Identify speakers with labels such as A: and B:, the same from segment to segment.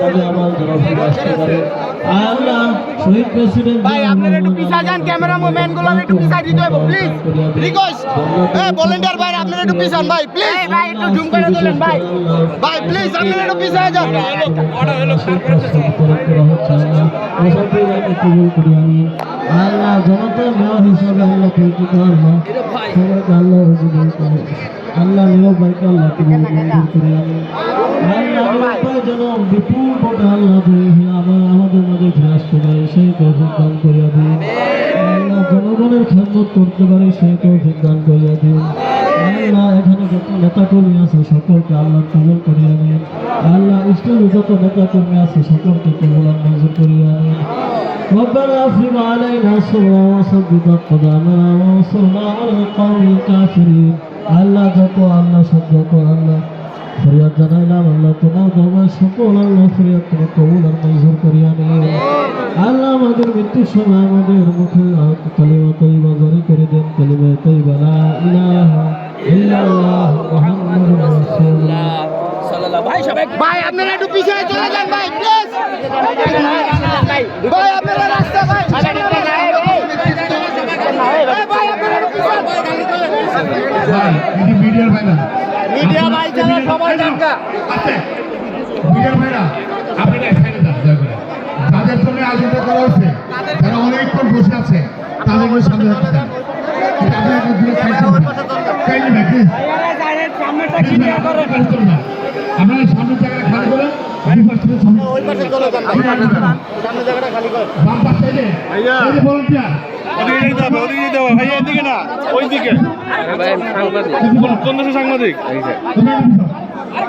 A: কাজে আমার যেন ফিরে আসতে পারে। আল্লাহ শহীদ প্রেসিডেন্ট
B: ভাই আপনারা একটু পিছায় যান ক্যামেরা ম্যানগুলো একটু দিতে হবে প্লিজ রিকোয়েস্ট হ্যাঁ ভলেন্টিয়ার ভাই আপনারা একটু পিছান ভাই প্লিজ ভাই একটু জুম করে তোলেন ভাই। ভাই প্লিজ আপনারা একটু পিছায় যান।
A: আল্লাহ জনতা মেয়র হিসাবে আল্লাহ পরিচিত আল্লাহ সবাইকে আল্লাহ রসুল করে আল্লাহ নিয়োগ ভাইকে আল্লাহ তুমি মঞ্জুর করে আনি আল্লাহ নিয়োগ যেন বিপুল ভোটে আল্লাহ তুমি আমার আমাদের মাঝে ফিরে আসতে পারে সেই তৌফিক দান করিয়া দিন আল্লাহ জনগণের খেদমত করতে পারে সেই তৌফিক দান করিয়া দিন আল্লাহ এখানে যত নেতা কর্মী আছে সকলকে আল্লাহ কবল করিয়া নিন আল্লাহ ইসলামী যত নেতা কর্মী আছে সকলকে কবল আর মঞ্জুর করিয়া নিন ربنا افرغ علينا صبرا وثبت اقدامنا وانصرنا على القوم الكافرين আল্লাহ যত, আল্লাহ সহ্য কর আল্লাহ ফরিয়াদ জানাইলাম, আল্লাহ তোমার দরবার সকল আল্লাহ ফরিয়াদ তুমি কবুল আর মঞ্জুর করিয়া নিয়ে আল্লাহ আমাদের মৃত্যুর সময় আমাদের মুখে কালিমা তৈবা জারি করে দেন, কালিমা তৈবা লা মুহাম্মাদুর রাসূলুল্লাহ।
B: ভাই, আপনারা একটু পিছনে চলে যান, ভাই প্লিজ ভাই ভাই
C: এটি মিডিয়ার ভাই না।
B: মিডিয়া ভাই যারা সবাই টাকা
C: আছে। মিডিয়ার ভাইরা আপনারা এখানে যান দয়া করে। যাদের জন্য আলোচনা করা হচ্ছে যারা অনেকক্ষণ বসে আছে তাদের সামনে রাখতে চান। আপনারা একটু দূরে কাইন্ডলি ভাই প্লিজ আপনারা সামনে জায়গাটা খালি করে দুই পাশ থেকে সামনে।
B: ওই পাশে চলে যান। ভাই সামনে জায়গাটা খালি করে
C: বাম পাশ যে volunteer,
D: ভাইয়া না ওই দিকে চন্দ্রশো সাংবাদিক।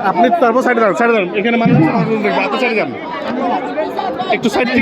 D: আপনি তারপর সাইডে দাঁড়ান সাইডে দাঁড়ান। এখানে মানুষ যান। একটু সাইড থেকে